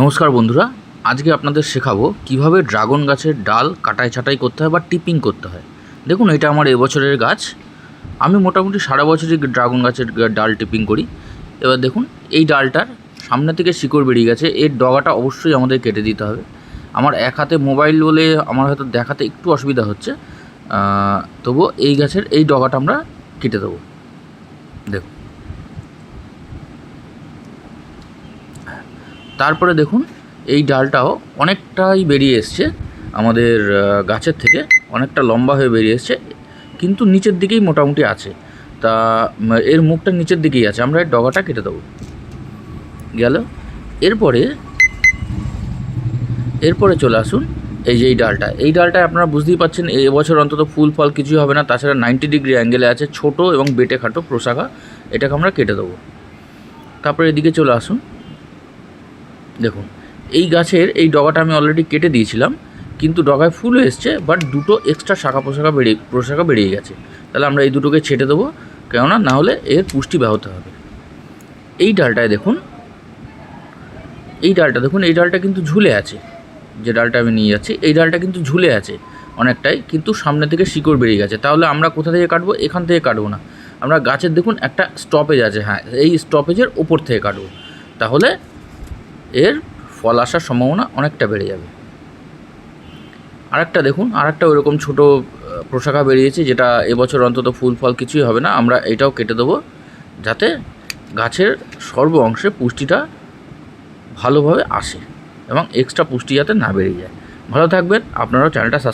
নমস্কার বন্ধুরা, আজকে আপনাদের শেখাবো কীভাবে ড্রাগন গাছের ডাল কাটাই ছাঁটাই করতে হয় বা টিপিং করতে হয়। দেখুন, এটা আমার এবছরের গাছ। আমি মোটামুটি সারা বছরই ড্রাগন গাছের ডাল টিপিং করি। এবার দেখুন, এই ডালটার সামনে থেকে শিকড় বেরিয়ে গেছে। এর ডগাটা অবশ্যই আমাদের কেটে দিতে হবে। আমার এক হাতে মোবাইল বলে আমার হয়তো দেখাতে একটু অসুবিধা হচ্ছে। তবুও এই গাছের এই ডগাটা আমরা কেটে দেবো। দেখুন। তারপরে দেখুন, এই ডালটাও অনেকটাই বেরিয়ে এসছে আমাদের গাছের থেকে, অনেকটা লম্বা হয়ে বেরিয়ে এসছে, কিন্তু নিচের দিকেই মোটামুটি আছে। তা এর মুখটা নিচের দিকেই আছে, আমরা এর ডগাটা কেটে দেবো। গেল। এরপরে এরপরে চলে আসুন, এই যে এই ডালটা। এই ডালটায় আপনারা বুঝতেই পাচ্ছেন এই বছর অন্তত ফুল ফল কিছুই হবে না, তাছাড়া নাইনটি ডিগ্রি অ্যাঙ্গেলে আছে ছোট এবং বেটে খাটো প্রশাখা, এটাকে আমরা কেটে দেবো। তারপরে এদিকে চলে আসুন দেখুন, এই গাছের এই ডগাটা আমি অলরেডি কেটে দিয়েছিলাম, কিন্তু ডগায় ফুল এসছে বাট দুটো এক্সট্রা শাখা প্রশাখা বেরিয়ে প্রশাখা বেরিয়ে গেছে। তাহলে আমরা এই দুটোকে ছেটে দেবো, কেননা না হলে এর পুষ্টি ব্যাহত হবে। এই ডালটায় দেখুন, এই ডালটা দেখুন, এই ডালটা কিন্তু ঝুলে আছে, যে ডালটা আমি নিয়ে যাচ্ছি, এই ডালটা কিন্তু ঝুলে আছে অনেকটাই, কিন্তু সামনে থেকে শিকড় বেরিয়ে গেছে। তাহলে আমরা কোথা থেকে কাটবো? এখান থেকে কাটবো না। আমরা গাছের দেখুন একটা স্টপেজ আছে হ্যাঁ এই স্টপেজের ওপর থেকে কাটবো। তাহলে এর ফল আসার সম্ভাবনা অনেকটা বেড়ে যাবে। আরেকটা দেখুন, আরেকটা ওইরকম ছোটো পোশাকা বেরিয়েছে যেটা এবছর অন্তত ফুল ফল কিছুই হবে না। আমরা এটাও কেটে দেবো যাতে গাছের সর্ব অংশে পুষ্টিটা ভালোভাবে আসে এবং এক্সট্রা পুষ্টি যাতে না বেরিয়ে যায়। ভালো থাকবেন, আপনারাও চ্যানেলটা সাবস্ক্রাইব